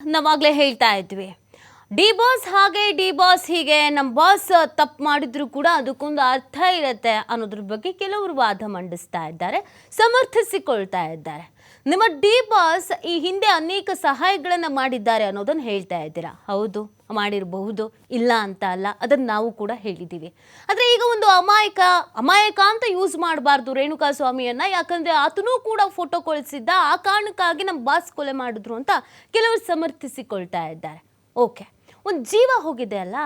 ನಾವಾಗಲೇ ಹೇಳ್ತಾ ಇದ್ವಿ. D boss ಹಾಗೆ, ಡಿ ಬಾಸ್ ಹೀಗೆ ನಮ್ಮ ಬಾಸ್ ತಪ್ಪು ಮಾಡಿದ್ರು ಕೂಡ ಅದಕ್ಕೊಂದು ಅರ್ಥ ಇರುತ್ತೆ ಅನ್ನೋದ್ರ ಬಗ್ಗೆ ಕೆಲವರು ವಾದ ಮಂಡಿಸ್ತಾ ಇದ್ದಾರೆ, ಸಮರ್ಥಿಸಿಕೊಳ್ತಾ ಇದ್ದಾರೆ. ನಿಮ್ಮ ಡಿ ಬಾಸ್ ಈ ಹಿಂದೆ ಅನೇಕ ಸಹಾಯಗಳನ್ನು ಮಾಡಿದ್ದಾರೆ ಅನ್ನೋದನ್ನು ಹೇಳ್ತಾ ಇದ್ದೀರಾ? ಹೌದು, ಮಾಡಿರಬಹುದು, ಇಲ್ಲ ಅಂತ ಅಲ್ಲ, ಅದನ್ನು ನಾವು ಕೂಡ ಹೇಳಿದ್ದೀವಿ. ಆದರೆ ಈಗ ಒಂದು ಅಮಾಯಕ ಅಮಾಯಕ ಅಂತ ಯೂಸ್ ಮಾಡಬಾರ್ದು ರೇಣುಕಾ ಸ್ವಾಮಿಯನ್ನ ಯಾಕಂದ್ರೆ ಆತನೂ ಕೂಡ ಫೋಟೋ ಕೊಳಿಸಿದ್ದ ಆ ಕಾರಣಕ್ಕಾಗಿ ನಮ್ಮ ಬಾಸ್ ಕೊಲೆ ಮಾಡಿದ್ರು ಅಂತ ಕೆಲವರು ಸಮರ್ಥಿಸಿಕೊಳ್ತಾ ಇದ್ದಾರೆ. ಓಕೆ ಒಂದು ಜೀವ ಹೋಗಿದೆ ಅಲ್ಲ?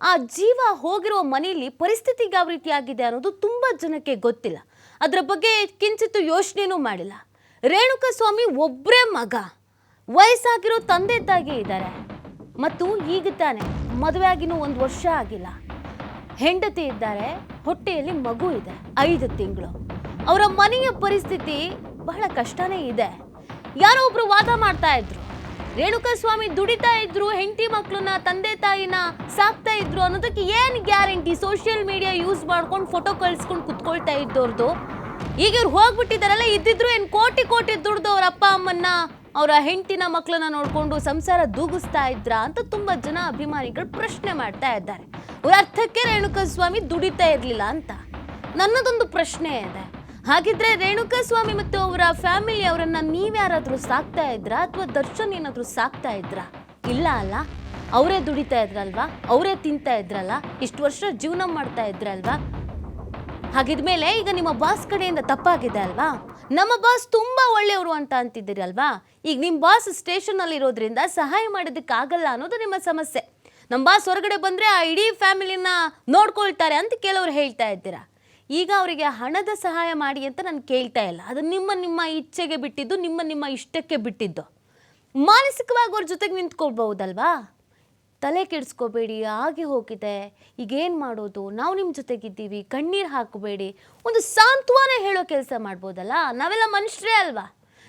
ಆ ಜೀವ ಹೋಗಿರೋ ಮನೆಯಲ್ಲಿ ಪರಿಸ್ಥಿತಿ ಯಾವ ರೀತಿ ಆಗಿದೆ ಅನ್ನೋದು ತುಂಬ ಜನಕ್ಕೆ ಗೊತ್ತಿಲ್ಲ. ಅದರ ಬಗ್ಗೆ ಕಿಂಚಿತ್ತು ಯೋಚನೆನೂ ಮಾಡಿಲ್ಲ. ರೇಣುಕಾ ಸ್ವಾಮಿ ಒಬ್ಬರೇ ಮಗ. ವಯಸ್ಸಾಗಿರೋ ತಂದೆ ತಾಯಿ ಇದ್ದಾರೆ. ಮತ್ತು ಈಗ ತಾನೆ ಮದುವೆ ಆಗಿನೂ ಒಂದು ವರ್ಷ ಆಗಿಲ್ಲ. ಹೆಂಡತಿ ಇದ್ದಾರೆ, ಹೊಟ್ಟೆಯಲ್ಲಿ ಮಗು ಇದೆ, ಐದು ತಿಂಗಳು. ಅವರ ಮನೆಯ ಪರಿಸ್ಥಿತಿ ಬಹಳ ಕಷ್ಟನೇ ಇದೆ. ಯಾರೋ ಒಬ್ರು ವಾದ ಮಾಡ್ತಾ ಇದ್ರು. ರೇಣುಕಾ ಸ್ವಾಮಿ ದುಡಿತಾ ಇದ್ರು, ಹೆಂಡತಿ ಮಕ್ಕಳನ್ನ ತಂದೆ ತಾಯಿನ ಸಾಕ್ತಾ ಇದ್ರು ಅನ್ನೋದಕ್ಕೆ ಏನು ಗ್ಯಾರಂಟಿ? ಸೋಷಿಯಲ್ ಮೀಡಿಯಾ ಯೂಸ್ ಮಾಡ್ಕೊಂಡು ಫೋಟೋ ಕಳಿಸ್ಕೊಂಡು ಕುತ್ಕೊಳ್ತಾ ಇದ್ದವ್ರದ್ದು ಈಗ ಇವ್ರು ಹೋಗ್ಬಿಟ್ಟಿದಾರಲ್ಲ ಇದ್ದಿದ್ರು ಏನ್ ಕೋಟಿ ಕೋಟಿ ದುಡ್ದು ಅವ್ರ ಅಪ್ಪ ಅಮ್ಮನ್ನ, ಅವರ ಹೆಂಡತಿನ ಮಕ್ಕಳನ್ನ ನೋಡಿಕೊಂಡು ಸಂಸಾರ ದೂಗಿಸ್ತಾ ಇದ್ರ ಅಂತ ತುಂಬಾ ಜನ ಅಭಿಮಾನಿಗಳು ಪ್ರಶ್ನೆ ಮಾಡ್ತಾ ಇದ್ದಾರೆ. ಅವ್ರ ಅರ್ಥಕ್ಕೆ ರೇಣುಕಾ ಸ್ವಾಮಿ ದುಡಿತಾ ಇರ್ಲಿಲ್ಲ ಅಂತ. ನನ್ನದೊಂದು ಪ್ರಶ್ನೆ ಇದೆ. ಹಾಗಿದ್ರೆ ರೇಣುಕಾ ಸ್ವಾಮಿ ಮತ್ತು ಅವರ ಫ್ಯಾಮಿಲಿ ಅವರನ್ನ ನೀವ್ಯಾರಾದ್ರೂ ಸಾಕ್ತಾ ಇದ್ರಾ ಅಥವಾ ದರ್ಶನ್ ಏನಾದ್ರೂ ಸಾಕ್ತಾ ಇದ್ರಾ? ಇಲ್ಲ ಅಲ್ಲ. ಅವರೇ ದುಡಿತಾ ಇದ್ರಲ್ವಾ? ಅವರೇ ತಿಂತಾ ಇದ್ರಲ್ಲ? ಇಷ್ಟು ವರ್ಷ ಜೀವನ ಮಾಡ್ತಾ ಇದ್ರಲ್ವಾ? ಹಾಗಿದ್ಮೇಲೆ ಈಗ ನಿಮ್ಮ ಬಾಸ್ ಕಡೆಯಿಂದ ತಪ್ಪಾಗಿದೆ ಅಲ್ವಾ? ನಮ್ಮ ಬಾಸ್ ತುಂಬಾ ಒಳ್ಳೆಯವರು ಅಂತ ಅಂತಿದ್ದೀರಿ ಅಲ್ವಾ? ಈಗ ನಿಮ್ಮ ಬಾಸ್ ಸ್ಟೇಷನ್ ಅಲ್ಲಿ ಇರೋದ್ರಿಂದ ಸಹಾಯ ಮಾಡೋದಕ್ಕಾಗಲ್ಲ ಅನ್ನೋದು ನಿಮ್ಮ ಸಮಸ್ಯೆ. ನಮ್ಮ ಬಾಸ್ ಹೊರಗಡೆ ಬಂದ್ರೆ ಆ ಇಡೀ ಫ್ಯಾಮಿಲಿನ ನೋಡ್ಕೊಳ್ತಾರೆ ಅಂತ ಕೆಲವರು ಹೇಳ್ತಾ ಇದ್ದೀರಾ? ಈಗ ಅವರಿಗೆ ಹಣದ ಸಹಾಯ ಮಾಡಿ ಅಂತ ನಾನು ಕೇಳ್ತಾ ಇಲ್ಲ. ಅದು ನಿಮ್ಮ ನಿಮ್ಮ ಇಚ್ಛೆಗೆ ಬಿಟ್ಟಿದ್ದು, ನಿಮ್ಮ ನಿಮ್ಮ ಇಷ್ಟಕ್ಕೆ ಬಿಟ್ಟಿದ್ದು. ಮಾನಸಿಕವಾಗಿ ಅವ್ರ ಜೊತೆಗೆ ನಿಂತ್ಕೊಳ್ಬಹುದಲ್ವಾ? ತಲೆ ಕೆಡಿಸ್ಕೋಬೇಡಿ ಆಗಿ ಹೋಗಿದೆ. ಈಗೇನು ಮಾಡೋದು? ನಾವು ನಿಮ್ಮ ಜೊತೆಗಿದ್ದೀವಿ, ಕಣ್ಣೀರು ಹಾಕಬೇಡಿ. ಒಂದು ಸಾಂತ್ವನ ಹೇಳೋ ಕೆಲಸ ಮಾಡ್ಬೋದಲ್ಲ? ನಾವೆಲ್ಲ ಮನುಷ್ಯರೇ ಅಲ್ವಾ?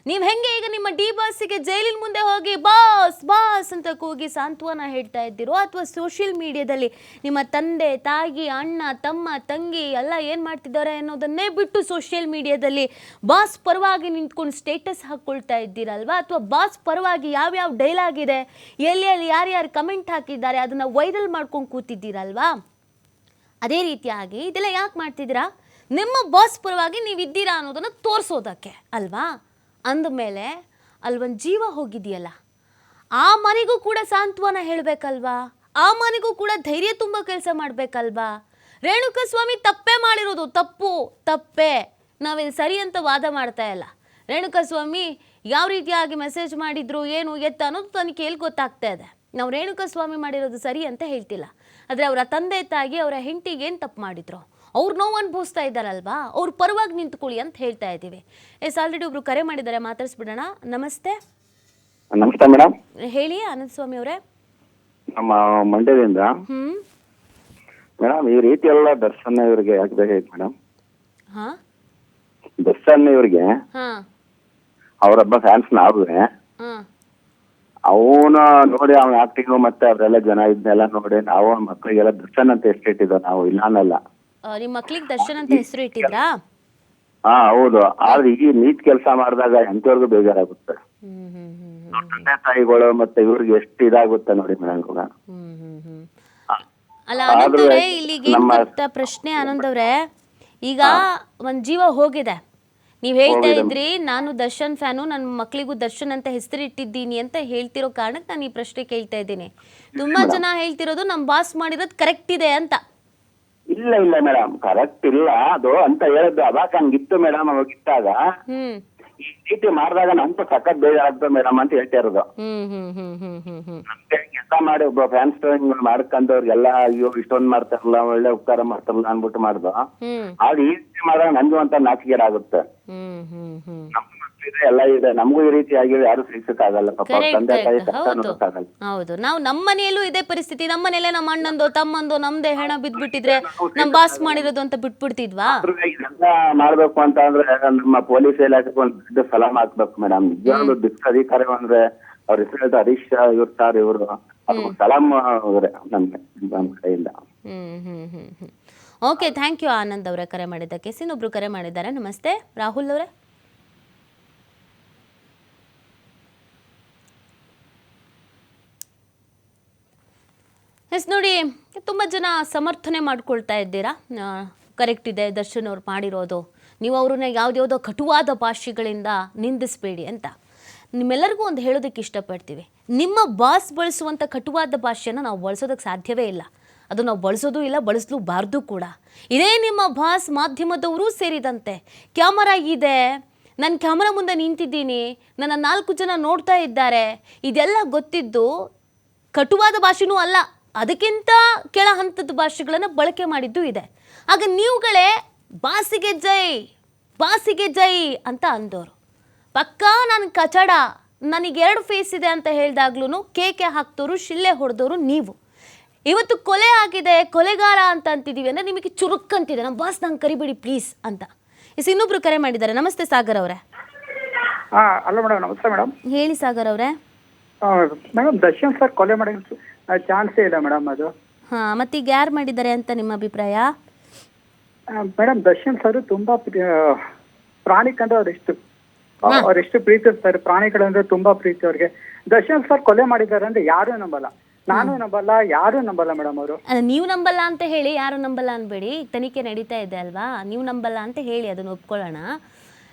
ನೀವು ಹೆಂಗೆ ಈಗ ನಿಮ್ಮ ಡಿ ಬಾಸ್ಗೆ ಜೈಲಿನ ಮುಂದೆ ಹೋಗಿ, ಬಾಸ್ ಬಾಸ್ ಅಂತ ಕೂಗಿ ಸಾಂತ್ವನ ಹೇಳ್ತಾ ಇದ್ದೀರೋ ಅಥವಾ ಸೋಷಿಯಲ್ ಮೀಡಿಯಾದಲ್ಲಿ ನಿಮ್ಮ ತಂದೆ, ತಾಯಿ, ಅಣ್ಣ, ತಮ್ಮ, ತಂಗಿ ಎಲ್ಲ ಏನು ಮಾಡ್ತಿದ್ದಾರೆ ಅನ್ನೋದನ್ನೇ ಬಿಟ್ಟು ಸೋಷಿಯಲ್ ಮೀಡಿಯಾದಲ್ಲಿ ಬಾಸ್ ಪರವಾಗಿ ನಿಂತ್ಕೊಂಡು ಸ್ಟೇಟಸ್ ಹಾಕ್ಕೊಳ್ತಾ ಇದ್ದೀರಲ್ವಾ? ಅಥವಾ ಬಾಸ್ ಪರವಾಗಿ ಯಾವ್ಯಾವ ಡೈಲಾಗ್ ಇದೆ? ಎಲ್ಲಿ ಎಲ್ಲಿ ಯಾರ್ಯಾರು ಕಮೆಂಟ್ ಹಾಕಿದ್ದಾರೆ? ಅದನ್ನು ವೈರಲ್ ಮಾಡ್ಕೊಂಡು ಕೂತಿದ್ದೀರಲ್ವಾ? ಅದೇ ರೀತಿಯಾಗಿ ಇದೆಲ್ಲ ಯಾಕೆ ಮಾಡ್ತಿದ್ದೀರಾ? ನಿಮ್ಮ ಬಾಸ್ ಪರವಾಗಿ ನೀವು ಇದ್ದೀರಾ ಅನ್ನೋದನ್ನು ತೋರಿಸೋದಕ್ಕೆ, ಅಲ್ವಾ? ಅಂದಮೇಲೆ ಅಲ್ಲೊಂದು ಜೀವ ಹೋಗಿದೆಯಲ್ಲ, ಆ ಮನೆಗೂ ಕೂಡ ಸಾಂತ್ವನ ಹೇಳಬೇಕಲ್ವಾ? ಆ ಮನೆಗೂ ಕೂಡ ಧೈರ್ಯ ತುಂಬ ಕೆಲಸ ಮಾಡಬೇಕಲ್ವಾ? ರೇಣುಕ ಸ್ವಾಮಿ ತಪ್ಪೇ ಮಾಡಿರೋದು, ತಪ್ಪು, ತಪ್ಪೇ. ನಾವಿಲ್ಲಿ ಸರಿ ಅಂತ ವಾದ ಮಾಡ್ತಾ ಇಲ್ಲ. ರೇಣುಕ ಸ್ವಾಮಿ ಯಾವ ರೀತಿಯಾಗಿ ಮೆಸೇಜ್ ಮಾಡಿದ್ರು, ಏನು ಎತ್ತ ಅನ್ನೋದು ತನಿಖೆಯಲ್ಲಿ ಗೊತ್ತಾಗ್ತಾ ಇದೆ. ನಾವು ರೇಣುಕ ಸ್ವಾಮಿ ಮಾಡಿರೋದು ಸರಿ ಅಂತ ಹೇಳ್ತಿಲ್ಲ. ಆದರೆ ಅವರ ತಂದೆ ತಾಯಿ ಅವರ ಹೆಂಡತಿಗೆ ಏನು ತಪ್ಪು ಮಾಡಿದ್ರು? ಅವ್ರು ನೋವು ಅನುಭವಿಸ್ತಾ ಇದ್ದಾರಲ್ವಾ? ಅವ್ರ ಪರವಾಗಿ ನಿಂತ್ಕೊಳ್ಳಿ ಅಂತ ಹೇಳ್ತಾ ಇದ್ದೀವಿ. ಎಸ್ ಆಲ್ರೆಡಿ ಒಬ್ರು ಕರೆ ಮಾಡಿದ್ದಾರೆ ಮಾತಾಡಿಸ್ಬಿಡೋಣ. ನಮಸ್ತೆ. ನಮಸ್ತೆ ಮೇಡಮ್. ಹೇಳಿ ಆನಂದ್ ಸ್ವಾಮಿ ಅವರೇ. ನಮ್ಮ ಮಂಡ್ಯದಿಂದ. ಹ್ಮ್. ಮೇಡಮ್ ಈ ರೀತಿ ಎಲ್ಲ ದರ್ಶನ ಇವರಿಗೆ ಯಾಕೆ ಬೇಕಾಗಿತ್ತು ಮೇಡಮ್? ಹಾ? ದರ್ಶನ್ ಇವರಿಗೆ ಹಾ. ಅವರೊಬ್ಬ ಫ್ಯಾನ್ಸ್ ನಾವೇ ಹಾ. ಅವನ ನೋಡಿ ಅವನ ಆಕ್ಟಿಂಗ್ ಮತ್ತೆ ಅವರೆಲ್ಲ ಜನ ಇದನ್ನೆಲ್ಲ ನೋಡಿ ನಾವು ಮಕ್ಕಳಿಗೆಲ್ಲ ದರ್ಶನ್ ಅಂತ ಹೆಸರಿಟ್ಟಿದ್ದೋ ನಾವು ಇಲ್ಲ ಅನ್ನಲ್ಲ. ಆ, ಮಕ್ಕಳಿಗೆ ಮಕ್ಳಿಗೆ ದರ್ಶನ್ ಅಂತ ಹೆಸರು ಇಟ್ಟಿದ್ರಾ? ಹಾ ಹೌದು. ಆದ್ರೆ ಈ ನೀಟ್ ಕೆಲಸ ಮಾಡಿದಾಗ ಎಂತವ್ರಿಗೂ ಬೇಜಾರಾಗುತ್ತೆ. ತಂದೆ ತಾಯಿಗಳು ಮತ್ತೆ ಇವ್ರಿಗೆ ಎಷ್ಟು ಇದಾಗುತ್ತೆ ನೋಡಿ ಮೇಡಮ್ ಇವಾಗ ಅಲ್ಲ ಆದ್ರೂ ಆನಂದ್ ಅವ್ರೆ ಇಲ್ಲಿಗೆ ಏನ್ ನಮ್ಮ- ಗೊತ್ತಾ ಪ್ರಶ್ನೆ ಆನಂದ್ ಅವ್ರೆ ಈಗ ಒಂದ್ ಜೀವ ಹೋಗಿದೆ. ನೀವ್ ಹೇಳ್ತಾ ಇದ್ರಿ ನಾನು ದರ್ಶನ್ ಫ್ಯಾನು ನನ್ನ ಮಕ್ಳಿಗೂ ದರ್ಶನ್ ಅಂತ ಹೆಸರು ಇಟ್ಟಿದ್ದೀನಿ ಅಂತ ಹೇಳ್ತಿರೋ ಕಾರಣಕ್ಕೆ ನಾನು ಈ ಪ್ರಶ್ನೆ ಕೇಳ್ತಾ ಇದ್ದೀನಿ. ತುಂಬಾ ಜನ ಹೇಳ್ತಿರೋದು ನಮ್ ಬಾಸ್ ಮಾಡಿರೋದು ಕರೆಕ್ಟ್ ಇದೆ ಅಂತ. ಇಲ್ಲ ಇಲ್ಲ ಮೇಡಮ್ ಕರೆಕ್ಟ್ ಇಲ್ಲ. ಅದು ಅಂತ ಹೇಳಿದ್ದು ಅವಾಗ ಹಂಗಿತ್ತು ಮೇಡಮ್ ಅವಾಗ ಇಟ್ಟಾಗ. ಹ್ಮ್. ಈ ರೀತಿ ಮಾಡಿದಾಗ ನಂತ ಸಖತ್ ಬೇಜಾರಾಗ್ತದೆ ಮೇಡಮ್ ಅಂತ ಹೇಳ್ತಾ ಇರೋದು. ಹ್ಮ್ ಹ್ಮ್ ಹ್ಮ್ ಹ್ಮ್ ಹ್ಮ್ ಹ್ಮ್. ನಮ್ಗೆ ಕೆಲಸ ಮಾಡಿ ಒಬ್ಬ ಫ್ಯಾನ್ಸ್ ಮಾಡ್ಕೊಂಡವ್ರಿಗೆಲ್ಲ ಅಯ್ಯೋ ಇಷ್ಟೊಂದ್ ಮಾಡ್ತಾರಲ್ಲ ಒಳ್ಳೆ ಉಪಕಾರ ಮಾಡ್ತಾರಲ್ಲ ಅನ್ಬಿಟ್ಟು ಮಾಡ್ದು. ಹ್ಮ್. ಆದ್ರೆ ಈ ರೀತಿ ಮಾಡಿದಾಗ ನನ್ಗೂ ಅಂತ ನಾಚಿಕೆ ಆಗುತ್ತೆ ಹ್ಮ್ ಹ್ಮ್ ಹ್ಮ್. ನಮ್ಮ ಮಕ್ಳಿದೆ ಎಲ್ಲ ಇದೆ. ನಮಗೂ ಈ ರೀತಿ ಆಗಿದೆ ಯಾರು ಸಿಗ್ಸಕ್ಕಾಗಲ್ಲ ಪಾಪ. ಅವ್ರ Correct, ತಂದೆ ತಾಯಿ correct. ಕಷ್ಟ ಹೌದು. ನೋಡಕ್ಕಾಗಲ್ಲ ಹೌದು. ನಾವು ನಮ್ಮ ಮನೆಯಲ್ಲೂ ಇದೇ ಪರಿಸ್ಥಿತಿ. ನಮ್ಮ ಮನೇಲೆ ನಮ್ಮ ಅಣ್ಣಂದು ತಮ್ಮಂದು ನಮ್ದೇ ಹೆಣ ಬಿದ್ಬಿಟ್ಟಿದ್ರೆ ನಮ್ ಬಾಸ್ ಮಾಡಿರೋದು ಅಂತ ಬಿಟ್ಬಿಡ್ತಿದ್ವಾ? ಅದ್ರಲ್ಲಿ ಇದೆಲ್ಲ ಮಾಡ್ಬೇಕು ಅಂತ ಅಂದ್ರೆ ನಮ್ಮ ಪೊಲೀಸ್ ಇಲಾಖೆಗೆ ಒಂದು ದೊಡ್ಡ ಸಲಾಮ್ ಹಾಕ್ಬೇಕು ಮೇಡಮ್ ನಿಜವಾಗ್ಲೂ ದುಷ್ಟ ಅಧಿಕಾರಿ ಅಂದ್ರೆ ಅವ್ರ ಹೆಸರು ಹೇಳ್ತಾ ಹರೀಶ್ ಇವ್ರ ಸರ್ ಇವರು. ಅವ್ರಿಗೆ ಸಲಾಮ್ ಅವ್ರೆ ನಮ್ಗೆ ನಮ್ ಕೈಯಿಂದ. ಹ್ಮ್ ಹ್ಮ್ ಹ್ಮ್ ಹ್ಮ್. ಓಕೆ ಥ್ಯಾಂಕ್ ಯು ಆನಂದ್ ಅವರೇ ಕರೆ ಮಾಡಿದ್ದಕ್ಕೆ. ಇನ್ನೊಬ್ರು ಕರೆ ಮಾಡಿದ್ದಾರೆ. ನಮಸ್ತೆ. ರಾಹುಲ್ ಅವರೇ. ಎಸ್, ನೋಡಿ, ತುಂಬ ಜನ ಸಮರ್ಥನೆ ಮಾಡ್ಕೊಳ್ತಾ ಇದ್ದೀರಾ? ಕರೆಕ್ಟ್ ಇದೆ, ದರ್ಶನ್ ಅವ್ರು ಮಾಡಿರೋದು. ನೀವು ಅವ್ರನ್ನ ಯಾವುದ್ಯಾವುದೋ ಕಟುವಾದ ಭಾಷೆಗಳಿಂದ ನಿಂದಿಸಬೇಡಿ ಅಂತ. ನಿಮ್ಮೆಲ್ಲರಿಗೂ ಒಂದು ಹೇಳೋದಕ್ಕೆ ಇಷ್ಟಪಡ್ತೀವಿ. ನಿಮ್ಮ ಬಾಸ್ ಬಳಸುವಂಥ ಕಟುವಾದ ಭಾಷೆಯನ್ನು ನಾವು ಬಳಸೋದಕ್ಕೆ ಸಾಧ್ಯವೇ ಇಲ್ಲ. ಅದು ನಾವು ಬಳಸೋದು ಇಲ್ಲ, ಬಳಸಲೂಬಾರ್ದು ಕೂಡ. ಇದೇ ನಿಮ್ಮ ಬಾಸ್ ಮಾಧ್ಯಮದವರು ಸೇರಿದಂತೆ. ಕ್ಯಾಮರಾ ಇದೆ. ನಾನು ಕ್ಯಾಮರಾ ಮುಂದೆ ನಿಂತಿದ್ದೀನಿ. ನನ್ನ ನಾಲ್ಕು ಜನ ನೋಡ್ತಾ ಇದ್ದಾರೆ. ಇದೆಲ್ಲ ಗೊತ್ತಿದ್ದು ಕಟುವಾದ ಭಾಷೆನೂ ಅಲ್ಲ. ಅದಕ್ಕಿಂತ ಕೆಳ ಹಂತದ ಭಾಷೆಗಳನ್ನು ಬಳಕೆ ಮಾಡಿದ್ದು ಇದೆ. ಆಗ ನೀವುಗಳೇ ಬಾಸಿಗೆ ಜೈ ಬಾಸಿಗೆ ಜೈ ಅಂತ ಅಂದೋರು. ಪಕ್ಕಾ ನಾನು ಕಚಡ ನನಗೆ ಎರಡು ಫೇಸ್ ಇದೆ ಅಂತ ಹೇಳಿದಾಗ್ಲೂ ಕೇಕೆ ಹಾಕ್ದೋರು ಶಿಲ್ಲೆ ಹೊಡೆದವರು ನೀವು. ಇವತ್ತು ಕೊಲೆ ಆಗಿದೆ ಕೊಲೆಗಾರ ಅಂತ ಅಂತಿದ್ದೀವಿ ಅಂದರೆ ನಿಮಗೆ ಚುರುಕ್ಕಂತಿದೆ ನಮ್ಮ ಬಾಸ್ ನಂಗೆ ಕರಿಬೇಡಿ ಪ್ಲೀಸ್ ಅಂತ. ಇಸ್ ಇನ್ನೊಬ್ರು ಕರೆ ಮಾಡಿದ್ದಾರೆ. ನಮಸ್ತೆ ಸಾಗರ್ ಅವರೇ. ಹಾ ಹಲೋ ಮೇಡಮ್ ನಮಸ್ತೆ ಮೇಡಮ್ ಹೇಳಿ ಸಾಗರ್ ಅವರೇ. ಮೇಡಮ್ ದರ್ಶನ್ ಸರ್ ಕೊಲೆ ಮಾಡೋಕ್ಕೆ ಚಾನ್ಸೇ ಇಲ್ಲ ಮೇಡಮ್ ಅದು. ಹಾ ಮತ್ತೀಗ ಯಾರು ಮಾಡಿದ್ದಾರೆ ಅಂತ ನಿಮ್ಮ ಅಭಿಪ್ರಾಯ? ಮೇಡಮ್ ದರ್ಶನ್ ಸರ್ ತುಂಬಾ ಪ್ರಿ- ಆ, ಪ್ರಾಣಿ ಕಂಡ್ರೆ ಅವ್ರೆಷ್ಟು ಅವರೆಷ್ಟು ಪ್ರೀತಿಸ್ತಾರೆ ಪ್ರಾಣಿಗಳಂದ್ರೆ ತುಂಬಾ ಪ್ರೀತಿ ಅವ್ರಿಗೆ. ದರ್ಶನ್ ಸರ್ ಕೊಲೆ ಮಾಡಿದ್ದಾರೆ ಅಂದ್ರೆ ಯಾರು ನಂಬಲ್ಲ. ನಾನು ನಂಬಲ್ಲ ಯಾರು ನಂಬಲ್ಲ ಮೇಡಮ್ ಅವರು. ಅಲ್ಲ ನೀವು ನಂಬಲ್ಲ ಅಂತ ಹೇಳಿ ಯಾರು ನಂಬಲ್ಲ ಅನ್ಬೇಡಿ. ಈಗ ತನಿಖೆ ನಡೀತಾ ಇದೆ ಅಲ್ವಾ? ನೀವು ನಂಬಲ್ಲ ಅಂತ ಹೇಳಿ ಅದನ್ನ ಒಪ್ಕೊಳ್ಳೋಣ.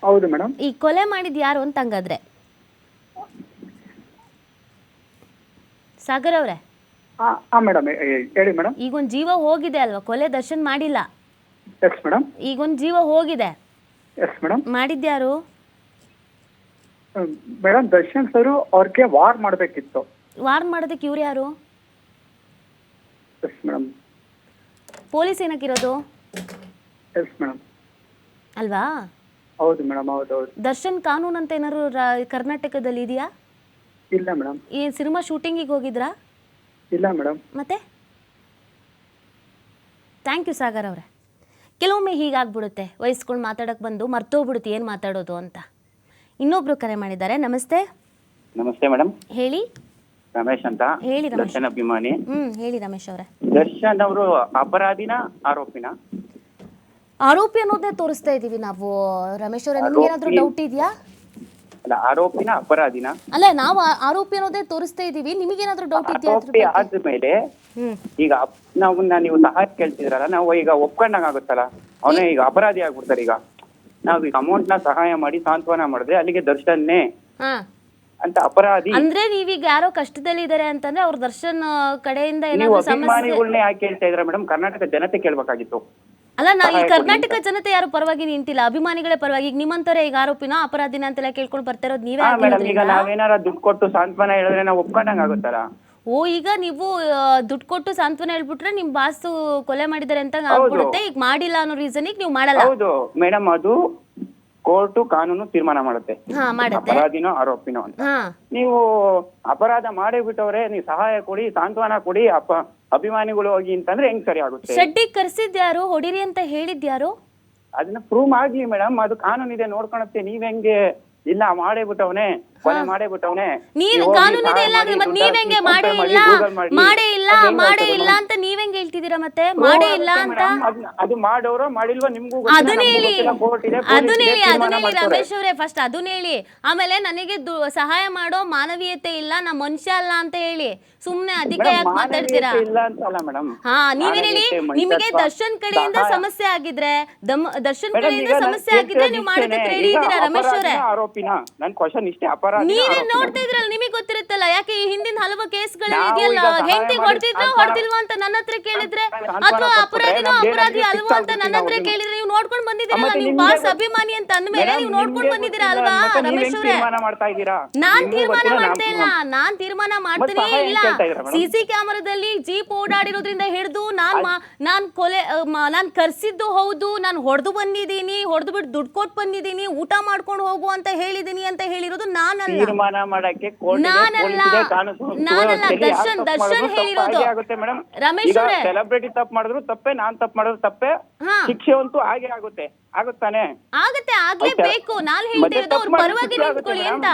ಹೌದು ಮೇಡಮ್ ಈ ಕೊಲೆ ಮಾಡಿದ್ ಯಾರು ಅಂತ ಹಂಗಾದ್ರೆ? ಸಾಗರ್ ಅವರೇ? ಹಾ ಮೇಡಮ್ ಹೇಳಿ ಮೇಡಮ್ ಈಗೊಂದು ಜೀವ ಹೋಗಿದೆ ಅಲ್ವಾ? ಕೊಲೆ ದರ್ಶನ್ ಮಾಡಿಲ್ಲ. ಎಸ್ ಮೇಡಮ್ ಈಗೊಂದು ಜೀವ ಹೋಗಿದೆ. ಎಸ್ ಮೇಡಮ್ ಮಾಡಿದ್ಯಾರು ಮೇಡಮ್ ದರ್ಶನ್ ಸರ್ ಅವ್ರಿಗೆ ವಾರ್ ಮಾಡಬೇಕಿತ್ತು. ವಾರ್ ಮಾಡೋದಕ್ಕೆ ಇವ್ರು ಯಾರು? ಎಸ್ ಮೇಡಮ್ ಪೊಲೀಸ್ ಏನಕ್ಕಿರೋದು? ಎಸ್ ಮೇಡಮ್ ಅಲ್ವಾ? ಹೌದು ಮೇಡಮ್ ಹೌದು ಹೌದು. ದರ್ಶನ್ ಕಾನೂನು ಅಂತ ಏನಾದ್ರು ರಾ- ಕರ್ನಾಟಕದಲ್ಲಿ ಇದೆಯಾ? ಇಲ್ಲ ಮೇಡಮ್. ಈ ಸಿನಿಮಾ ಶೂಟಿಂಗಿಗೆ ಹೋಗಿದ್ರಾ? ಇಲ್ಲ ಮೇಡಮ್. ಮತ್ತೆ? ಥ್ಯಾಂಕ್ ಯು ಸಾಗರ್ ಅವರೇ. ಕೆಲವೊಮ್ಮೆ ಹೀಗಾಗ್ಬಿಡುತ್ತೆ. ವಯಸ್ಕೊಂಡು ಮಾತಾಡಕ್ಕೆ ಬಂದು ಮರ್ತೋಗ್ಬಿಡುತ್ತೆ ಏನು ಮಾತಾಡೋದು ಅಂತ. ಇನ್ನೊಬ್ರು ಕರೆ ಮಾಡಿದ್ದಾರೆ. ನಮಸ್ತೆ. ನಮಸ್ತೆ ಮೇಡಮ್. ಹೇಳಿ. ರಮೇಶ್ ಅಂತ. ಹೇಳಿ ರಮೇಶ್. ದರ್ಶನ್ ಅಭಿಮಾನಿ. ಹ್ಮ್ ಹೇಳಿ ರಮೇಶ್ ಅವರೇ. ದರ್ಶನ್ ಅವರು ಅಪರಾಧಿನ ಆರೋಪಿನ? ಆರೋಪಿ ಅನ್ನೋದೇ ತೋರಿಸ್ತಾ ಇದೀವಿ ನಾವು. ರಮೇಶ್ ಅವರೇ ನಿಮ್ಗೆ ಏನಾದರೂ ಡೌಟ್ ಇದೆಯಾ? ಅಲ್ಲ ಆರೋಪಿನ ಅಪರಾಧಿನ ಅಲ್ಲ ನಾವು ಆ- ಆರೋಪಿ ಅನ್ನೋದೇ ತೋರಿಸ್ತಾ ಇದೀವಿ. ನಿಮಗೇನಾದ್ರೂ ಡೌಟ್ ಇದೆಯಾ ಅದ್ರ ಆರೋಪಿ ಬಗ್ಗೆ? ಆದ್ಮೇಲೆ ಹ್ಮ್. ಈಗ ಅಪ್- ನಾವನ್ನ ನೀವು ಸಹಾಯ ಕೇಳ್ತಿದ್ರಲ್ಲ ನಾವು ಈಗ ಒಪ್ಕೊಂಡಂಗ ಆಗುತ್ತಲ್ಲ? ಅವನೇ ಈಗ ಅಪರಾಧಿ ಆಗ್ಬಿಡ್ತಾರೆ ಈಗ. ನಾವು ಈಗ ಅಮೌಂಟ್ನ ಸಹಾಯ ಮಾಡಿ ಸಾಂತ್ವನ ಮಾಡಿದ್ರೆ ಅಲ್ಲಿಗೆ ದರ್ಶನ್ನೇ ಹಾ. ಅಂತ ಅಪರಾಧಿ. ಅಂದ್ರೆ ನೀವೀಗ ಯಾರೋ ಕಷ್ಟದಲ್ಲಿ ಇದ್ದಾರೆ ಅಂತಂದ್ರೆ ಅವ್ರ ದರ್ಶನ್ ಆ, ಕಡೆಯಿಂದ ನೀವು ಏನಾದ್ರು ಸಮಸ್ಯೆ ಅಭಿಮಾನಿಗಳನ್ನೇ ಯಾಕೆ ಹೇಳ್ತಾ ಇದ್ರ ಮೇಡಮ್ ಕರ್ನಾಟಕ ಜನತೆ ಕೇಳ್ಬೇಕಾಗಿತ್ತು. ಅಲ್ಲ ನಾ ಈ ಕರ್ನಾಟಕ ಜನತೆ ಯಾರು ಪರವಾಗಿ ನಿಂತಿಲ್ಲ. ಅಭಿಮಾನಿಗಳೇ ಪರವಾಗಿ. ಈಗ ನಿಮ್ಮಂತವರೇ ಈಗ ಆರೋಪಿನ ಅಪರಾಧಿನ ಅಂತೆಲ್ಲ ಕೇಳ್ಕೊಂಡು ಬರ್ತಾ ಇರೋದು ನೀವೇ ಹಾ ಮೇಡಮ್ ಈಗ ಆಗಿರೋದ್ರಿಂದ ನಾವೇನಾರ ದುಡ್ಡು ಕೊಟ್ಟು ಸಾಂತ್ವನ ಹೇಳಿದ್ರೆ ನಾವು ಒಪ್ಕೊಂಡಂಗ ಆಗುತ್ತಲ್ಲ? ಓ ಈಗ ನೀವು ದುಡ್ಡು ಕೊಟ್ಟು ಸಾಂತ್ವನ ಹೇಳ್ಬಿಟ್ರೆ ನಿಮ್ ಬಾಸು ಕೊಲೆ ಮಾಡಿದ್ದಾರೆ ಅಂತ ಆಗ್ಬಿಡುತ್ತೆ. ಈಗ ಮಾಡಿಲ್ಲ ಅನ್ನೋ ರೀಸನಿಗೆ ನೀವು ಮಾಡಲ್ಲ. ಹೌದು. ಮೇಡಮ್ ಅದು ಕೋರ್ಟು ಕಾನೂನು ತೀರ್ಮಾನ ಮಾಡುತ್ತೆ. ಹಾ ಮಾಡುತ್ತೆ. ಅಪರಾಧಿನೋ ಆರೋಪಿನೋ ಅಂತ. ಹಾ. ನೀವು ಅಪರಾಧ ಮಾಡೇ ಬಿಟ್ಟವ್ರೆ ನೀವು ಸಹಾಯ ಕೊಡಿ ಸಾಂತ್ವನ ಕೊಡಿ ಅಪ ಅಭಿಮಾನಿಗಳು ಹೋಗಿ ಅಂತಂದ್ರೆ ಹೆಂಗ್ ಸರಿ ಆಗುತ್ತೆ? ಶೆಡ್ಡಿಗೆ ಕರ್ಸಿದ್ಯಾರು ಹೊಡಿರಿ ಅಂತ ಹೇಳಿದ್ಯಾರು ಅದನ್ನ ಪ್ರೂವ್ ಆಗ್ಲಿ ಮೇಡಮ್ ಅದು ಕಾನೂನಿದೆ ಇದೆ ನೋಡ್ಕೊಳತ್ತೆ. ನೀವ್ ಹೆಂಗೆ ಇಲ್ಲ ಮಾಡೇ ಬಿಟ್ಟವನೆ ಮಾಡೇ ಬಿಟ್ಟವನೆ ನೀನ್ ಕಾನೂನು ಇದೆ ಇಲ್ಲ ಅಂದ್ರೆ ಮತ್ತೆ ನೀವೆಂಗೆ ಮಾಡೇ ಇಲ್ಲ? ಮಾಡೇ ಇಲ್ಲ ಮಾಡೇ ಇಲ್ಲ ಅಂತ ನೀವೆಂಗೆ ಹೇಳ್ತಿದ್ದೀರಾ ಮತ್ತೆ? ಮಾಡೇ ಇಲ್ಲ ಅಂತ? ಅದು ಮಾಡೋರೋ ಮಾಡಿಲ್ವಾ ನಿಮ್ಗೂ ಅದನ್ನ ಹೇಳಿ. ಅದನ್ನ ಹೇಳಿ ಅದನ್ನ ಹೇಳಿ ರಮೇಶ್ ಅವರೇ ಫಸ್ಟ್ ಅದನ್ನ ಹೇಳಿ. ಆಮೇಲೆ ನನಗೆ ಸಹಾಯ ಮಾಡೋ ಮಾನವೀಯತೆ ಇಲ್ಲ ನಾ ಮನುಷ್ಯ ಅಲ್ಲ ಅಂತ ಹೇಳಿ. ಸುಮ್ನೆ ಅದಕ್ಕೆ ಯಾಕೆ ಮಾತಾಡ್ತೀರಾ? ಹಾ ನೀವೇನ್ ಹೇಳಿ? ನಿಮಗೆ ದರ್ಶನ್ ಕಡೆಯಿಂದ ಸಮಸ್ಯೆ ಆಗಿದ್ರೆ ದರ್ಶನ್ ಕಡೆಯಿಂದ ಸಮಸ್ಯೆ ಆಗಿದ್ರೆ ನೀವು ಮಾಡಿದ್ರೆ ಹೇಳಿದೀರಾ ರೆಡಿ ಇದ್ದೀರಾ ರಮೇಶ್ ಅವರೇ? ಆರೋಪಿನ ನನ್ ಕ್ವಶನ್ ಇಷ್ಟೇ ಅಪರಾಧ ನೀವೇ ನೋಡ್ತಾ ಇದ್ರಲ್ಲ ನಿಮಗೆ ಗೊತ್ತಿರುತ್ತಲ್ಲ ಯಾಕೆ ಈ ಹಿಂದಿನ ಹಲವು ಕೇಸ್ಗಳಲ್ಲಿ ಇದೆಯಲ್ಲ? ಹೆಂಡತಿ ಹೊಡೆದಿದ್ರು ಹೊಡೆದಿಲ್ವಾ ಅಂತ ನನ್ನ ಹತ್ರ ಕೇಳಿದ್ರೆ? ಅಥವಾ ಅಪರಾಧಿನೋ ಅಪರಾಧಿ ಅಲ್ವಾ ಅಂತ ನನ್ನ ಹತ್ರ ಕೇಳಿದ್ರೆ ನೀವು ನೋಡ್ಕೊಂಡು ಬಂದಿದ್ದೀರಲ್ಲ ನೀವು ಬಾಸ್ ಅಭಿಮಾನಿ ಅಂತ ಅಂದ್ಮೇಲೆ ನೀವು ನೋಡ್ಕೊಂಡು ಬಂದಿದ್ದೀರಾ ಅಲ್ವಾ ರಮೇಶ್ ಅವರೇ ನಾನ್ ತೀರ್ಮಾನ ಮಾಡ್ತಾ ಇಲ್ಲ ನಾನ್- ನಾನ್ ತೀರ್ಮಾನ ಮಾಡ್ತಾನೆ ಇಲ್ಲ? ಸಿಸಿ ಕ್ಯಾಮರಾದಲ್ಲಿ ಜೀಪ್ ಓಡಾಡಿರೋದ್ರಿಂದ ಹಿಡಿದು ನಾನ್ ನಾನ್ ಕೊಲೆ ನಾನ್ ಕರ್ಸಿದ್ದು ಹೌದು ನಾನು ಹೊಡೆದು ಬಂದಿದ್ದೀನಿ ಹೊಡೆದು ಬಿಟ್ಟು ದುಡ್ಡು ಕೊಟ್ಟು ಬಂದಿದ್ದೀನಿ ಊಟ ಮಾಡ್ಕೊಂಡು ಹೋಗು ಅಂತ ಹೇಳಿದೀನಿ ಅಂತ ಹೇಳಿರೋದು ನಾನಲ್ಲ. ತೀರ್ಮಾನ ಮಾಡಕ್ಕೆ ಕೋರ್ಟ್ ನಾನಲ್ಲ. ನಾನಲ್ಲ, ದರ್ಶನ್- ದರ್ಶನ್ ಹೇಳಿರೋದು. ರಮೇಶ್ ಸೆಲೆಬ್ರಿಟಿ ತಪ್ಪು ಮಾಡಿದ್ರು ತಪ್ಪೇ ನಾನ್ ತಪ್ಪು ಮಾಡಿದ್ರು ತಪ್ಪೇ. ಶಿಕ್ಷೆ ಅಂತೂ ಹಾಗೆ ಆಗುತ್ತೆ. ಆಗುತ್ತಾನೆ? ಆಗತ್ತೆ ಆಗ್ಲೇಬೇಕು ನಾನ್ ಹೇಳ್ತಿರೋದು ಅವ್ರ ಪರವಾಗಿ ನಿಂತ್ಕೊಳ್ಳಿ ಅಂತ.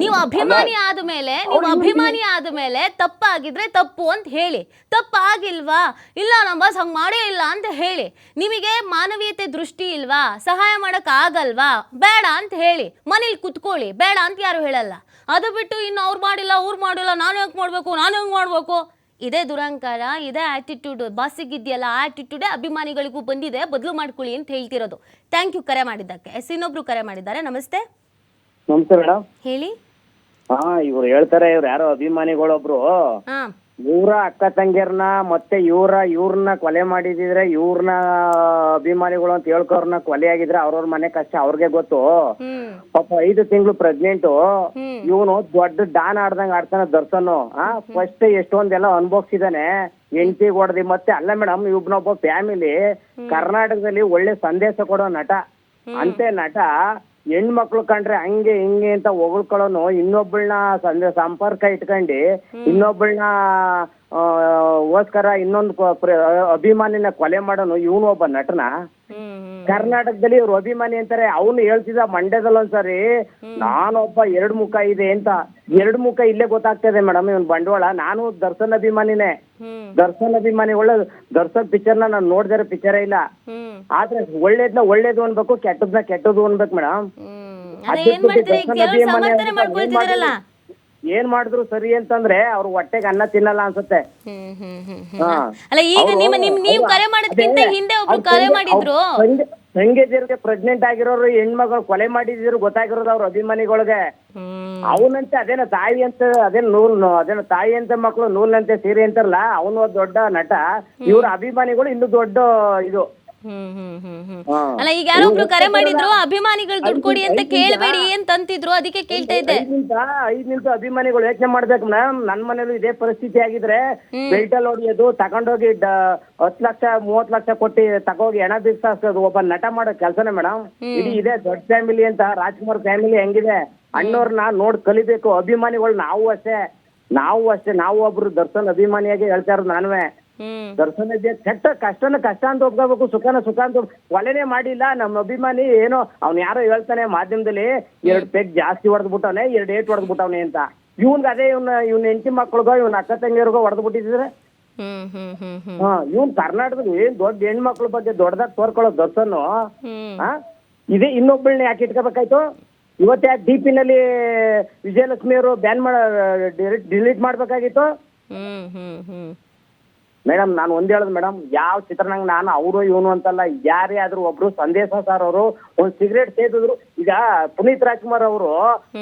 ನೀವು ಅಭಿಮಾನಿ ಆದ್ಮೇಲೆ ನೀವು ಅಭಿಮಾನಿ ಆದ್ಮೇಲೆ ತಪ್ಪಾಗಿದ್ರೆ ತಪ್ಪು ಅಂತ ಹೇಳಿ. ತಪ್ಪಾಗಿಲ್ವಾ? ಇಲ್ಲ ನಮ್ಮ ಬಾಸ್ ಹಂಗೆ ಮಾಡೇ ಇಲ್ಲ ಅಂತ ಹೇಳಿ. ನಿಮಗೆ ಮಾನವೀಯತೆ ದೃಷ್ಟಿ ಇಲ್ವಾ? ಸಹಾಯ ಮಾಡಕ್ ಆಗಲ್ವಾ? ಬೇಡ ಅಂತ ಹೇಳಿ. ಮನೇಲಿ ಕುತ್ಕೊಳ್ಳಿ. ಬೇಡ ಅಂತ ಯಾರು ಹೇಳಲ್ಲ. ಅದು ಬಿಟ್ಟು ಇನ್ನು ಅವ್ರು ಮಾಡಿಲ್ಲ ಅವ್ರು ಮಾಡಿಲ್ಲ ನಾನು ಹೆಂಗೆ ಮಾಡ್ಬೇಕು? ನಾನು ಹೆಂಗ್ ಮಾಡ್ಬೇಕು? ಇದೇ ದುರಂಕಾರ ಇದೇ ಆಟಿಟ್ಯೂಡ್ ಬಾಸಿಗಿದೆಯಲ್ಲ ಆ ಆಟಿಟ್ಯೂಡೇ ಅಭಿಮಾನಿಗಳಿಗೂ ಬಂದಿದೆ. ಬದಲು ಮಾಡ್ಕೊಳ್ಳಿ ಅಂತ ಹೇಳ್ತಿರೋದು. ಥ್ಯಾಂಕ್ ಯು ಕರೆ ಮಾಡಿದ್ದಕ್ಕೆ. ಎಸ್ ಇನ್ನೊಬ್ರು ಕರೆ ಮಾಡಿದ್ದಾರೆ. ನಮಸ್ತೆ. ನಮಸ್ತೆ ಮೇಡಮ್. ಹೇಳಿ. ಹಾ ಇವ್ರು ಹೇಳ್ತಾರೆ ಇವ್ರು ಯಾರೋ ಅಭಿಮಾನಿಗಳೊಬ್ರು. ಹಾ. ಇವ್ರ ಅಕ್ಕ ತಂಗಿಯರ್ನ ಮತ್ತೆ ಇವರ ಇವ್ರನ್ನ ಕೊಲೆ ಮಾಡಿದಿದ್ರೆ ಇವ್ರನ್ನ ಅಭಿಮಾನಿಗಳು ಅಂತ ಹೇಳ್ಕೋರ್ನ ಕೊಲೆ ಆಗಿದ್ರೆ ಅವ್ರವ್ರ ಮನೆ ಕಷ್ಟ ಅವ್ರಿಗೆ ಗೊತ್ತು. ಪಾಪ ಐದು ತಿಂಗಳು ಪ್ರೆಗ್ನೆಂಟು ಇವನು ದೊಡ್ಡ ಡಾನ್ ಆಡ್ದಂಗ್ ಆಡ್ತಾನೆ ದರ್ಶನ್. ಆ ಫಸ್ಟ್ ಎಷ್ಟೊಂದೆಲ್ಲ ಅನ್ಭೋಗ್ಸಿದಾನೆ ಎಂಟಿ ಹೊಡೆದಿ ಮತ್ತೆ ಅಲ್ಲ ಮೇಡಮ್ ಇವ್ನೊಬ್ಬ ಫ್ಯಾಮಿಲಿ ಕರ್ನಾಟಕದಲ್ಲಿ ಒಳ್ಳೆ ಸಂದೇಶ ಕೊಡೋ ನಟ. ಅಂತೆ ನಟ ಹೆಣ್ಮಕ್ಳು ಕಂಡ್ರೆ ಹಂಗೆ ಹಿಂಗೆ ಅಂತ ಹೊಗಳ್ಕೊಳ್ಳೋನು. ಇನ್ನೊಬ್ಬಳನ್ನ ಅಂದ್ರೆ ಸಂಪರ್ಕ ಇಟ್ಕೊಂಡು ಇನ್ನೊಬ್ಬಳನ್ನ ಓಸ್ಕರ ಇನ್ನೊಂದು ಅಭಿಮಾನಿನ ಕೊಲೆ ಮಾಡೋನು ಇವನು ಒಬ್ಬ ನಟನ. ಕರ್ನಾಟಕದಲ್ಲಿ ಇವ್ರು ಅಭಿಮಾನಿ ಅಂತಾರೆ ಅವನು ಹೇಳ್ತಿದ್ದ ಮಂಡ್ಯದಲ್ಲಿ ಒಂದ್ಸರಿ ನಾನೊಬ್ಬ ಎರಡ್ ಮುಖ ಇದೆ ಅಂತ. ಎರಡ್ ಮುಖ ಇಲ್ಲೇ ಗೊತ್ತಾಗ್ತದೆ ಮೇಡಮ್ ಇವನ್ ಬಂಡವಾಳ. ನಾನು ದರ್ಶನ್ ಅಭಿಮಾನಿನೇ. ದರ್ಶನ್ ಅಭಿಮಾನಿ ಒಳ್ಳೆ ದರ್ಶನ್ ಪಿಕ್ಚರ್ ನಾನು ನೋಡ್ದಿರೋ ಪಿಕ್ಚರೇ ಇಲ್ಲ. ಆದ್ರೆ ಒಳ್ಳೇದ್ನ ಒಳ್ಳೇದು ಅನ್ಬೇಕು ಕೆಟ್ಟದ್ನ ಕೆಟ್ಟದ್ದು ಅನ್ಬೇಕು ಮೇಡಮ್ ಏನ್ ಮಾಡಿದ್ರು ಸರಿ ಅಂತಂದ್ರೆ ಅವ್ರು ಹೊಟ್ಟೆಗೆ ಅನ್ನ ತಿನ್ನಲ್ಲ ಅನ್ಸುತ್ತೆ. ಅಲ್ಲ ಈಗ ನೀವ್ ಕರೆ ಹಿಂದೆ ಒಬ್ರು ಕರೆ ಮಾಡಿದ್ರು. ತಂಗಿದಿರ್ಗೆ ಪ್ರೆಗ್ನೆಂಟ್ ಆಗಿರೋರು ಹೆಣ್ಮಗಳು ಕೊಲೆ ಮಾಡಿದ್ರು ಗೊತ್ತಾಗಿರೋದು ಅವ್ರ ಅಭಿಮಾನಿಗಳಿಗೆ. ಅವನಂತೆ ಅದೇನ ತಾಯಿ ಅಂತ ಅದೇನ್ ನೂಲ್ ಅದೇನ ತಾಯಿ ಅಂತ ಮಕ್ಕಳು ನೂಲ್ನಂತೆ ಸೀರೆ ಅಂತಾರಲ್ಲ ಅವನು ದೊಡ್ಡ ನಟ. ಇವ್ರ ಅಭಿಮಾನಿಗಳು ಇನ್ನು ದೊಡ್ಡ ಇದು. ಹ್ಮ್ ಹ್ಮ್ ಹ್ಮ್ ಹ್ಮ್. ಅಲ್ಲ ಈಗ ಯಾರೋ ಒಬ್ರು ಕರೆ ಮಾಡಿದ್ರು ಅಭಿಮಾನಿಗಳು ದುಡ್ಡು ಕೊಡಿ ಅಂತ ಕೇಳಬೇಡಿ ಅಂತಂತಿದ್ರು ಅದಕ್ಕೆ ಕೇಳ್ತಾ ಇದ್ದೆ. ಐದ್ ನಿಮಿಷ ಅಭಿಮಾನಿಗಳು ಯೋಚನೆ ಮಾಡ್ಬೇಕು ಮೇಡಮ್. ನನ್ ಮನೇಲೂ ಇದೇ ಪರಿಸ್ಥಿತಿ ಆಗಿದ್ರೆ ಬೆಲ್ಟ್ ಅಲ್ಲಿ ಹೊಡಿಯೋದು ತಗೊಂಡೋಗಿ ಹತ್ತು ಹತ್ ಲಕ್ಷ ಮೂವತ್ ಲಕ್ಷ ಕೊಟ್ಟಿ ತಗೋಗಿ ಹೆಣ ಅದು ಒಬ್ಬ ನಟ ಮಾಡೋ ಕೆಲಸನೇ ಮೇಡಮ್. ಇಡೀ ಇದೆ ದೊಡ್ಡ ಫ್ಯಾಮಿಲಿ ಅಂತ ರಾಜ್ಕುಮಾರ್ ಫ್ಯಾಮಿಲಿ ಹೆಂಗಿದೆ? ಅಣ್ಣವ್ರನ್ನ ನೋಡ್ ಕಲಿಬೇಕು ಅಭಿಮಾನಿಗಳು ನಾವು ಅಷ್ಟೇ. ನಾವು ಅಷ್ಟೇ ನಾವು ಒಬ್ರು ದರ್ಶನ್ ಅಭಿಮಾನಿಯಾಗಿ ಹೇಳ್ತಾ ಇರೋದು ನಾನುವೆ. ದರ್ಶನ ಇದೆ ಕೆಟ್ಟ ಕಷ್ಟನ ಕಷ್ಟ ಅಂತ ಒಪ್ಕೋಬೇಕು ಸುಖನ ಸುಖ ಅಂತ ಒಲೆನೆ ಮಾಡಿಲ್ಲ ನಮ್ಮ ಅಭಿಮಾನಿ ಏನೋ ಅವ್ನು ಯಾರೋ ಹೇಳ್ತಾನೆ ಮಾಧ್ಯಮದಲ್ಲಿ ಎರಡ್ ಪೆಗ್ ಜಾಸ್ತಿ ಹೊಡೆದ್ ಬಿಟ್ಟವನೆ ಎರಡ್ ಏಟ್ ಹೊಡೆದ್ ಬಿಟ್ಟವನೆ ಅಂತ. ಇವ್ನ್ಗ ಅದೇ ಇವ್ನ ಇವ್ನ ಹೆಂಡತಿ ಮಕ್ಳಿಗೋ ಇವ್ನ ಅಕ್ಕ ತಂಗಿಯರ್ಗೋ ಹೊಡೆದ್ ಬಿಟ್ಟಿದ್ರೆ ಹ್ಮ್ ಹ್ಮ್ ಹ್ಮ್ ಹ್ಮ್. ಹಾ ಇವ್ನ್ ಕರ್ನಾಟಕದ ಏನ್ ದೊಡ್ಡ ಹೆಣ್ಮಕ್ಳ ಬಗ್ಗೆ ದೊಡ್ಡದಾಗ ತೋರ್ಕೊಳ್ಳೋ ದರ್ಶನ್ ಹ್ಮ್. ಇದೇ ಇನ್ನೊಬ್ಬಳನ್ನ ಯಾಕೆ ಇಟ್ಕೋಬೇಕಾಯ್ತು? ಇವತ್ತು ಡಿ ನಲ್ಲಿ ವಿಜಯಲಕ್ಷ್ಮಿ ಅವರು ಬ್ಯಾನ್ ಮಾಡ ಡಿಲೀಟ್ ಮಾಡ್ಬೇಕಾಗಿತ್ತು? ಹ್ಮ್ ಹ್ಮ್ ಹ್ಮ್. ಮೇಡಮ್ ನಾನು ಒಂದ್ ಹೇಳದ್ ಮೇಡಮ್ ಯಾವ ಚಿತ್ರನಂಗ್ ನಾನು ಅವರು ಇವನು ಅಂತಲ್ಲ ಯಾರೇ ಆದ್ರೂ ಒಬ್ರು ಸಂದೇಶ ಸರ್ ಅವರು ಒಂದ್ ಸಿಗರೇಟ್ ಸೇದಿದ್ರು ಈಗ ಪುನೀತ್ ರಾಜ್ಕುಮಾರ್ ಅವರು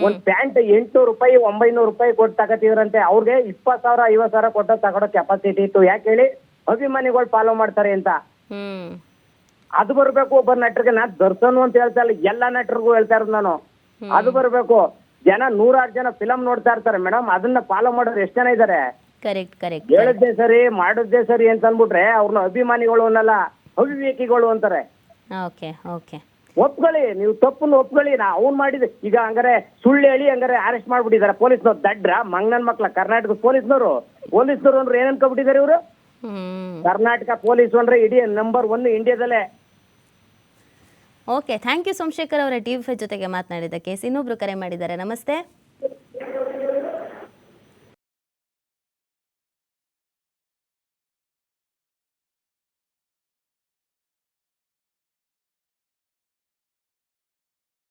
ಒಂದ್ ಪ್ಯಾಂಟ್ ಎಂಟ್ನೂರು ರೂಪಾಯಿ ಒಂಬೈನೂರು ರೂಪಾಯಿ ಕೊಟ್ಟು ತಗತಿದ್ರಂತೆ ಅವ್ರಿಗೆ ಇಪ್ಪತ್ ಸಾವಿರ ಐವತ್ ಸಾವಿರ ಕೊಟ್ಟ ತಗೊಳೋ ಕೆಪಾಸಿಟಿ ಇತ್ತು. ಯಾಕೆ ಹೇಳಿ? ಅಭಿಮಾನಿಗಳು ಫಾಲೋ ಮಾಡ್ತಾರೆ ಅಂತ. ಅದು ಬರ್ಬೇಕು ಒಬ್ಬ ನಟರಿಗೆ ನಾ ದರ್ಶನ್ ಅಂತ ಹೇಳ್ತಾ ಇಲ್ಲ ಎಲ್ಲಾ ನಟರಿಗೂ ಹೇಳ್ತಾ ಇರೋದು ನಾನು. ಅದು ಬರ್ಬೇಕು. ಜನ ನೂರಾರು ಜನ ಫಿಲಂ ನೋಡ್ತಾ ಇರ್ತಾರೆ ಮೇಡಮ್ ಅದನ್ನ ಫಾಲೋ ಮಾಡೋರು ಎಷ್ಟು ಜನ ಇದಾರೆ? ಕರೆಕ್ಟ್ ಕರೆಕ್ಟ್ ಹೇಳಿದ್ದೆ ಸರಿ ಮಾಡದ್ದೇ ಸರಿ ಅಂತ ಅಂದ್ಬಿಟ್ರೆ ಅವ್ರನ್ನ ಅಭಿಮಾನಿಗಳು ಅನ್ನಲ್ಲ ಅವಿವೇಕಿಗಳು ಅಂತಾರೆ. ಓಕೆ ಓಕೆ ಒಪ್ಕೊಳ್ಳಿ ನೀವು ತಪ್ಪನ್ನು ಒಪ್ಕೊಳ್ಳಿ ನಾ ಅವ್ನ್ ಮಾಡಿದ್ರೆ ಈಗ ಹಂಗಾರೆ ಸುಳ್ಳು ಹೇಳಿ ಹಂಗಾರೆ ಅರೆಸ್ಟ್ ಮಾಡ್ಬಿಟ್ಟಿದ್ದಾರೆ. ಪೊಲೀಸ್ನವ್ರು ದಡ್ರ ಮಂಗನ ಮಕ್ಳ ಕರ್ನಾಟಕ ಪೊಲೀಸ್ನವರು. ಪೊಲೀಸ್ನವ್ರು ಅಂದ್ರೆ ಏನ್ ಅನ್ಕೊಬಿಟ್ಟಿದ್ದಾರೆ ಇವರು? ಕರ್ನಾಟಕ ಪೊಲೀಸ್ ಅಂದ್ರೆ ಇಡೀ ನಂಬರ್ ಒನ್ ಇಂಡಿಯಾದಲ್ಲೇ. ಓಕೆ ಥ್ಯಾಂಕ್ ಯು ಸೋಮಶೇಖರ್ ಅವರ ಟಿವಿ ಜೊತೆಗೆ ಮಾತನಾಡಿದ್ದಕ್ಕೆ. ಇನ್ನೊಬ್ರು ಕರೆ ಮಾಡಿದ್ದಾರೆ. ನಮಸ್ತೆ.